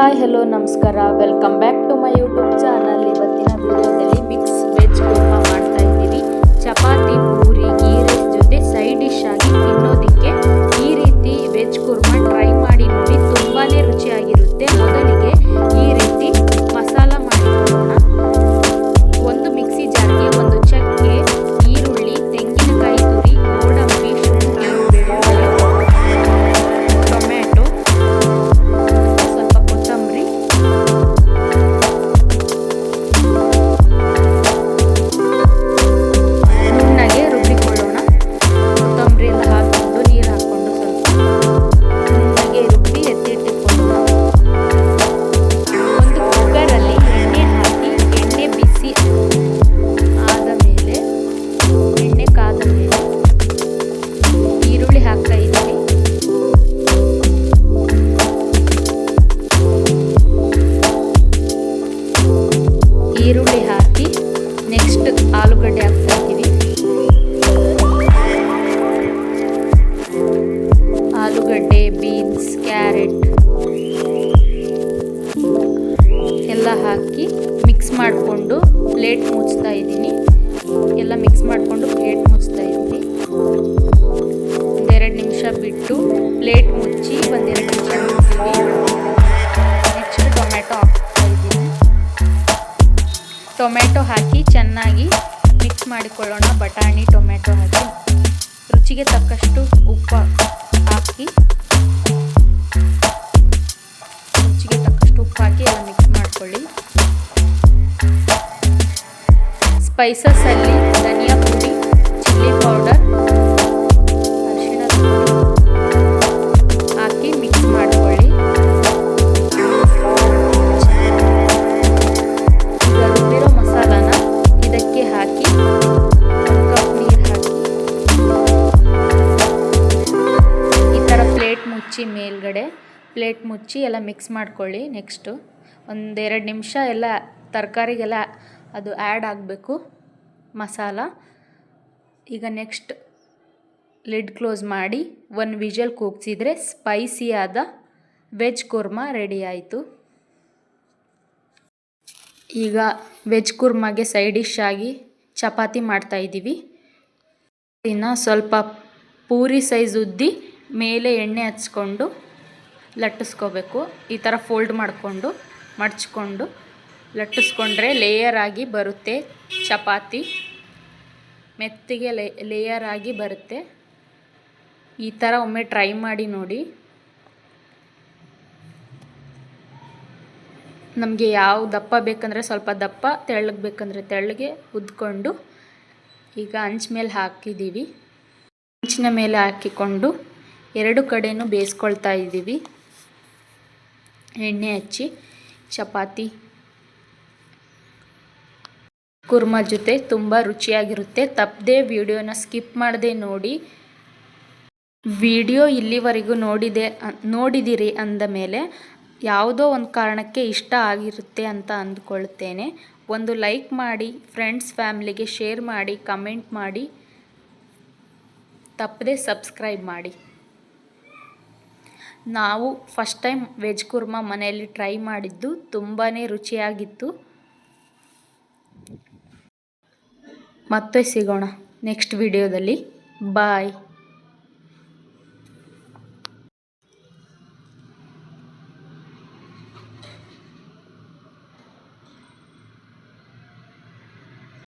Hi hello ನಮಸ್ಕಾರ. Welcome back to my YouTube channel ಇವತ್ತಿನ ವಿಡಿಯೋದಲ್ಲಿ ಮಿಕ್ಸ್ ವೆಜ್ ಕುರ್ಮಾ ಮಾಡ್ತಾ ಇದ್ದೀವಿ. ಚಪಾತಿ, ಪೂರಿ ಗೀ ಜೊತೆ ಸೈಡ್ ಡಿಶ್ ಆಗಿ ತಿನ್ನೋದಕ್ಕೆ ಈ ರೀತಿ ವೆಜ್ ಕುರ್ಮಾ ಈರುಳ್ಳಿ ಹಾಕಿ ನೆಕ್ಸ್ಟ್ ಆಲೂಗಡ್ಡೆ ಹಾಕ್ತಾ ಆಲೂಗಡ್ಡೆ ಬೀನ್ಸ್ ಕ್ಯಾರೆಟ್ ಎಲ್ಲ ಹಾಕಿ ಮಿಕ್ಸ್ ಮಾಡಿಕೊಂಡು ಪ್ಲೇಟ್ ಮುಚ್ತಾ ಇದ್ದೀನಿ. ಎಲ್ಲ ಮಿಕ್ಸ್ ಮಾಡಿಕೊಂಡು ಪ್ಲೇಟ್ ಮುಚ್ತಾ ಇದ್ದೀನಿ. ಟೊಮೆಟೊ ಹಾಕಿ ಚೆನ್ನಾಗಿ ಮಿಕ್ಸ್ ಮಾಡಿಕೊಳ್ಳೋಣ. ಬಟಾಣಿ, ಟೊಮೆಟೊ ಹಾಕಿ. ರುಚಿಗೆ ತಕ್ಕಷ್ಟು ಉಪ್ಪು ಹಾಕಿ. ರುಚಿಗೆ ತಕ್ಕಷ್ಟು ಉಪ್ಪು ಹಾಕಿ ಎಲ್ಲ ಮಿಕ್ಸ್ ಮಾಡ್ಕೊಳ್ಳಿ. ಸ್ಪೈಸಸಲ್ಲಿ ಧನಿಯಾ ಪುಡಿ, ಚಿಲ್ಲಿ ಪೌಡರ್ ಮುಚ್ಚಿ ಮೇಲ್ಗಡೆ ಪ್ಲೇಟ್ ಮುಚ್ಚಿ ಎಲ್ಲ ಮಿಕ್ಸ್ ಮಾಡ್ಕೊಳ್ಳಿ ನೆಕ್ಸ್ಟು. ಒಂದೆರಡು ನಿಮಿಷ ಎಲ್ಲ ತರಕಾರಿಗೆಲ್ಲ ಅದು ಆ್ಯಡ್ ಆಗಬೇಕು. ಮಸಾಲ. ಈಗ ನೆಕ್ಸ್ಟ್ ಲಿಡ್ ಕ್ಲೋಸ್ ಮಾಡಿ ಒಂದು ವಿಜಲ್ ಕೂಗ್ಸಿದ್ರೆ ಸ್ಪೈಸಿಯಾದ ವೆಜ್ ಕುರ್ಮಾ ರೆಡಿ ಆಯಿತು. ಈಗ ವೆಜ್ ಕುರ್ಮಾಗೆ ಸೈಡ್ ಡಿಶ್ ಆಗಿ ಚಪಾತಿ ಮಾಡ್ತಾಯಿದ್ದೀವಿ ಇನ್ನು ಸ್ವಲ್ಪ ಪೂರಿ ಸೈಜ್ ಉದ್ದಿ ಮೇಲೆ ಎಣ್ಣೆ ಹಚ್ಕೊಂಡು ಲಟ್ಟಿಸ್ಕೋಬೇಕು. ಈ ಥರ ಫೋಲ್ಡ್ ಮಾಡಿಕೊಂಡು, ಮಡಚ್ಕೊಂಡು ಲಟ್ಟಿಸ್ಕೊಂಡ್ರೆ ಲೇಯರ್ ಆಗಿ ಬರುತ್ತೆ ಚಪಾತಿ. ಮೆತ್ತಿಗೆ ಲೇಯರ್ ಆಗಿ ಬರುತ್ತೆ. ಈ ಥರ ಒಮ್ಮೆ ಟ್ರೈ ಮಾಡಿ ನೋಡಿ. ನಮಗೆ ಯಾವ ದಪ್ಪ ಬೇಕಂದರೆ ಸ್ವಲ್ಪ ದಪ್ಪ, ತೆಳ್ಳಗೆ ಬೇಕಂದರೆ ತೆಳ್ಳಗೆ ಉದ್ಕೊಂಡು ಈಗ ಹಂಚ್ ಮೇಲೆ ಹಾಕಿದ್ದೀವಿ ಹಂಚಿನ ಮೇಲೆ ಹಾಕಿಕೊಂಡು ಎರಡು ಕಡೆಯೂ ಬೇಯಿಸ್ಕೊಳ್ತಾ ಇದ್ದೀವಿ. ಎಣ್ಣೆ ಹಚ್ಚಿ, ಚಪಾತಿ. ಕುರ್ಮ ಜೊತೆ ತುಂಬ ರುಚಿಯಾಗಿರುತ್ತೆ. ತಪ್ಪದೆ ವಿಡಿಯೋನ ಸ್ಕಿಪ್ ಮಾಡದೆ ನೋಡಿ. ವಿಡಿಯೋ ಇಲ್ಲಿವರೆಗೂ ನೋಡಿದೆ, ನೋಡಿದಿರಿ ಅಂದ ಮೇಲೆ ಯಾವುದೋ ಒಂದು ಕಾರಣಕ್ಕೆ ಇಷ್ಟ ಆಗಿರುತ್ತೆ ಅಂತ ಅಂದ್ಕೊಳ್ತೇನೆ. ಒಂದು ಲೈಕ್ ಮಾಡಿ, ಫ್ರೆಂಡ್ಸ್, ಫ್ಯಾಮ್ಲಿಗೆ ಶೇರ್ ಮಾಡಿ, ಕಮೆಂಟ್ ಮಾಡಿ. ತಪ್ಪದೆ ಸಬ್ಸ್ಕ್ರೈಬ್ ಮಾಡಿ. ನಾವು ಫಸ್ಟ್ ಟೈಮ್ ವೆಜ್ ಕುರ್ಮಾ ಮನೆಯಲ್ಲಿ ಟ್ರೈ ಮಾಡಿದ್ದು ತುಂಬಾ ರುಚಿಯಾಗಿತ್ತು. ಮತ್ತೆ ಸಿಗೋಣ ನೆಕ್ಸ್ಟ್ ವಿಡಿಯೋದಲ್ಲಿ ಬಾಯ್